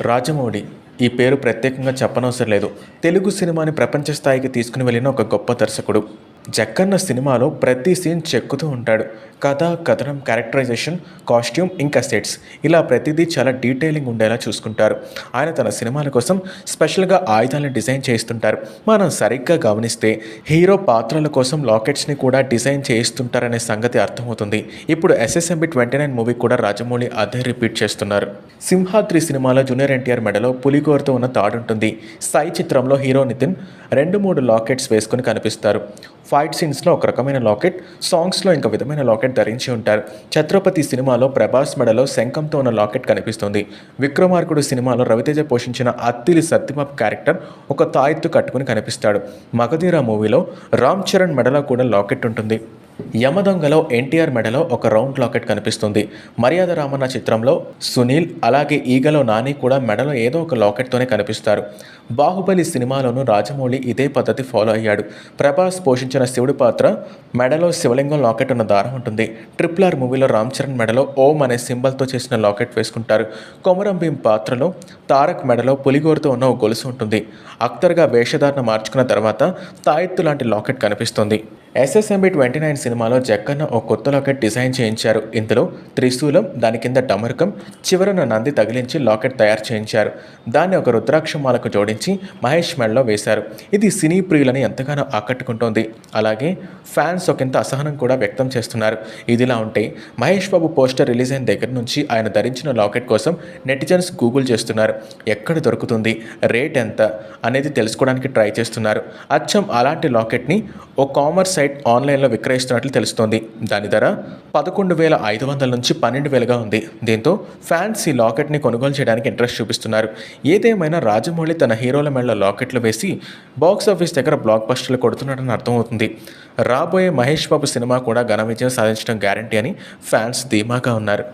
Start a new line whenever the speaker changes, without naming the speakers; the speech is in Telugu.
రాజమౌళి ఈ పేరు ప్రత్యేకంగా చెప్పనవసరం లేదు. తెలుగు సినిమాని ప్రపంచ స్థాయికి తీసుకుని వెళ్ళిన ఒక గొప్ప దర్శకుడు. జక్కన్న సినిమాలో ప్రతి సీన్ చెక్కుతూ ఉంటాడు. కథ కథనం క్యారెక్టరైజేషన్ కాస్ట్యూమ్ ఇంకా సెట్స్ ఇలా ప్రతిదీ చాలా డీటెయిలింగ్ ఉండేలా చూసుకుంటారు. ఆయన తన సినిమాల కోసం స్పెషల్గా ఆయుధాలను డిజైన్ చేస్తుంటారు మనం సరిగ్గా గమనిస్తే హీరో పాత్రల కోసం లాకెట్స్ని కూడా డిజైన్ చేయిస్తుంటారనే సంగతి అర్థమవుతుంది. ఇప్పుడు ఎస్ఎస్ఎంబి ట్వంటీ నైన్ మూవీ కూడా రాజమౌళి అదే రిపీట్ చేస్తున్నారు. సింహాద్రి సినిమాలో జూనియర్ ఎన్టీఆర్ మెడలో పులిగోరుతో ఉన్న తాడుంటుంది సాయి చిత్రంలో హీరో నితిన్ రెండు మూడు లాకెట్స్ వేసుకుని కనిపిస్తారు. ఫైట్ సీన్స్లో ఒక రకమైన లాకెట్ సాంగ్స్లో ఇంక విధమైన లాకెట్ ధరించి ఉంటారు. ఛత్రపతి సినిమాలో ప్రభాస్ మెడలో శంఖంతో ఉన్న లాకెట్ కనిపిస్తుంది. విక్రమార్కుడు సినిమాలో రవితేజ పోషించిన అత్తిలి సత్యబాబు క్యారెక్టర్ ఒక తాయెత్తు కట్టుకుని కనిపిస్తాడు. మగధీర మూవీలో రామ్ చరణ్ మెడలో కూడా లాకెట్ ఉంటుంది. యమదొంగలో ఎన్టీఆర్ మెడలో ఒక రౌండ్ లాకెట్ కనిపిస్తుంది. మర్యాద రామన్న చిత్రంలో సునీల్ అలాగే ఈగలో నాని కూడా మెడలో ఏదో ఒక లాకెట్తోనే కనిపిస్తారు. బాహుబలి సినిమాలోనూ రాజమౌళి ఇదే పద్ధతి ఫాలో అయ్యాడు. ప్రభాస్ పోషించిన శివుడి పాత్ర మెడలో శివలింగం లాకెట్ ఉన్న దారం ఉంటుంది. ట్రిపుల్ ఆర్ మూవీలో రామ్ చరణ్ మెడలో ఓం అనే సింబల్తో చేసిన లాకెట్ వేసుకుంటారు. కొమరం భీం పాత్రలో తారక్ మెడలో పులిగోరుతో ఉన్న ఒక గొలుసు ఉంటుంది. అక్తర్గా వేషధారణ మార్చుకున్న తర్వాత తాయెత్తు లాంటి లాకెట్ కనిపిస్తుంది. ఎస్ఎస్ఎంబి ట్వంటీ నైన్ సినిమాలో జక్కన్న ఓ కొత్త లాకెట్ డిజైన్ చేయించారు. ఇందులో త్రిశూలం దాని కింద డమరుకం చివరన నంది తగిలించి లాకెట్ తయారు చేయించారు. దాన్ని ఒక రుద్రాక్షమాలకు జోడించి మహేష్ మెడలో వేశారు. ఇది సినీ ప్రియులని ఎంతగానో ఆకట్టుకుంటోంది. అలాగే ఫ్యాన్స్ ఒకంత అసహనం కూడా వ్యక్తం చేస్తున్నారు. ఇదిలా ఉంటే మహేష్ బాబు పోస్టర్ రిలీజ్ అయిన దగ్గర నుంచి ఆయన ధరించిన లాకెట్ కోసం నెటిజన్స్ గూగుల్ చేస్తున్నారు. ఎక్కడ దొరుకుతుంది? రేట్ ఎంత? అనేది తెలుసుకోవడానికి ట్రై చేస్తున్నారు. అచ్చం అలాంటి లాకెట్ని ఓ కామర్స్ సైట్ ఆన్లైన్లో విక్రయిస్తున్నట్లు తెలుస్తోంది. దాని ధర పదకొండు వేల ఐదు వందల నుంచి పన్నెండు వేలుగా ఉంది. దీంతో ఫ్యాన్స్ ఈ లాకెట్ని కొనుగోలు చేయడానికి ఇంట్రెస్ట్ చూపిస్తున్నారు. ఏదేమైనా రాజమౌళి తన హీరోల మెడలో లాకెట్లు వేసి బాక్స్ ఆఫీస్ దగ్గర బ్లాక్ బస్టర్లు కొడుతున్నాడని అర్థమవుతుంది. రాబోయే మహేష్ బాబు సినిమా కూడా ఘన విజయం సాధించడం గ్యారంటీ అని ఫ్యాన్స్ ధీమాగా ఉన్నారు.